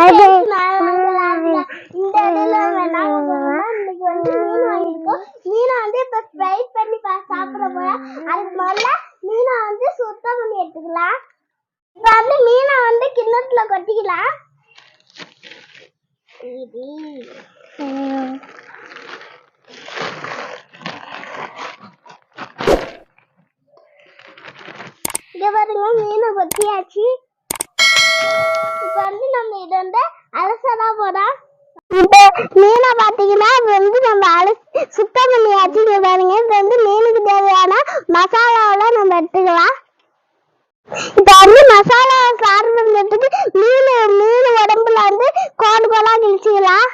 இந்த இடையில வேணா இன்னைக்கு வந்து மீன் வாங்கியிருக்கோம். மீனை வந்து இப்ப ஃப்ரை பண்ணி சாப்பிட போறோம். அதுக்கு முதல்ல மீனை வந்து சுத்தம் பண்ணி எடுத்துக்கலாம். இப்ப வந்து மீனை வந்து கிண்ணத்துல கொட்டிக்கலாம். இது. இங்க பாருங்க மீனை கொட்டியாச்சு. இப்ப வந்து நம்ம இது வந்து அலசலா போறோம் இப்போ மீனை பாத்தீங்கன்னா இது வந்து நம்ம அலசி சுத்தம் பண்ணியாச்சு இங்க பாருங்க. இது வந்து மீனுக்கு தேவையான மசாலாவெல்லாம் நம்ம எடுத்துக்கலாம். இப்போ வந்து மசாலா சாறு வந்துட்டு மீன் மீன் உடம்புல வந்து கோடு கோலா கிழிச்சிக்கலாம்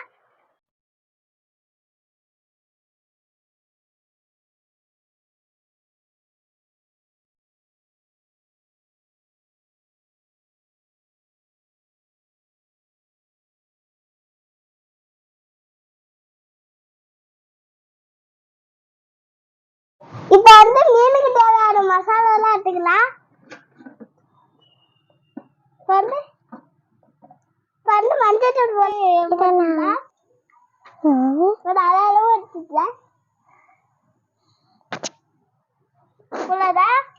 இப்ப வந்து மீனுக்கு தேவையான மசாலா எல்லாம் எடுத்துக்கலாம் இப்ப வந்து இப்ப வந்து மஞ்சள் தூள் போட்டுக்கலாம் ஒரு அளவு எடுத்துக்கலாம் இவ்வளவுதான் அப்பா இப்ப வந்து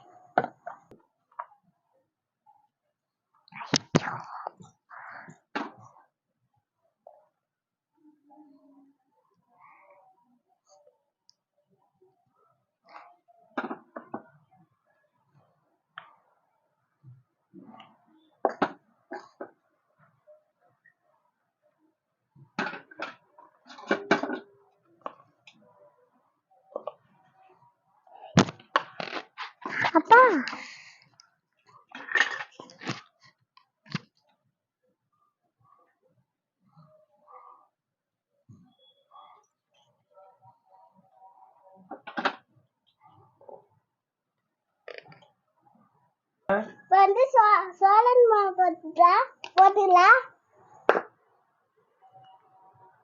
சோ- சோழன் மாவு போட்டுட்டா? போட்டுடலாம்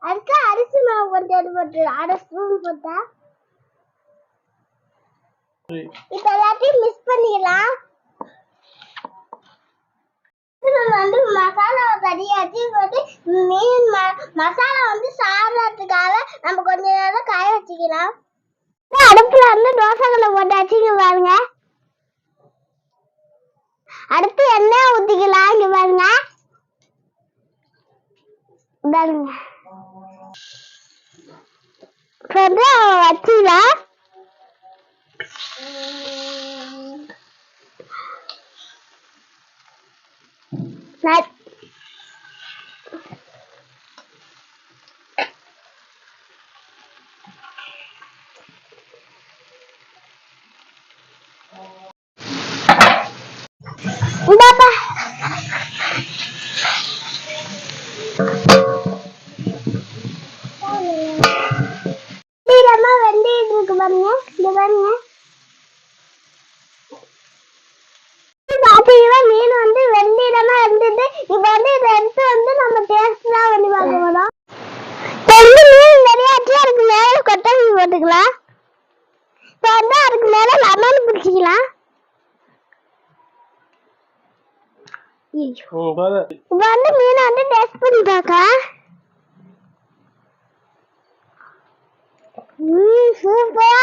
அதுக்கு அரிசி மாவு கொஞ்சம் போட்டு அரை ஸ்பூன் போட்டா? இப்போ எல்லாத்தையும் மிக்ஸ் பண்ணிக்கலாம் வந்து மசாலா கறியாச்சு வந்து மீன் ம- மசாலா வந்து சாப்பிட்றதுக்காக நம்ம கொஞ்ச நேரம் காய வச்சுக்கலாம். அடுப்புல வந்து தோசைகளை போட்டு இங்க பாருங்க. அடுத்து எண்ணெய் ஊத்திக்கலாம் இங்க பாருங்க. பாருங்க. வச்சுக்கலாம். sạch Bye bye இப்ப வந்து இதை எடுத்து வந்து நம்ம டேஸ்ட் தான் பண்ணி பார்க்க போறோம் இப்ப வந்து மீன் நிறையாச்சு அதுக்கு மேல கொத்தமல்லி போட்டுக்கலாம் இப்ப வந்து அதுக்கு மேல லெமன் பிடிச்சிக்கலாம் இப்ப வந்து மீனை வந்து டேஸ்ட் பண்ணி பார்க்க சூப்பரா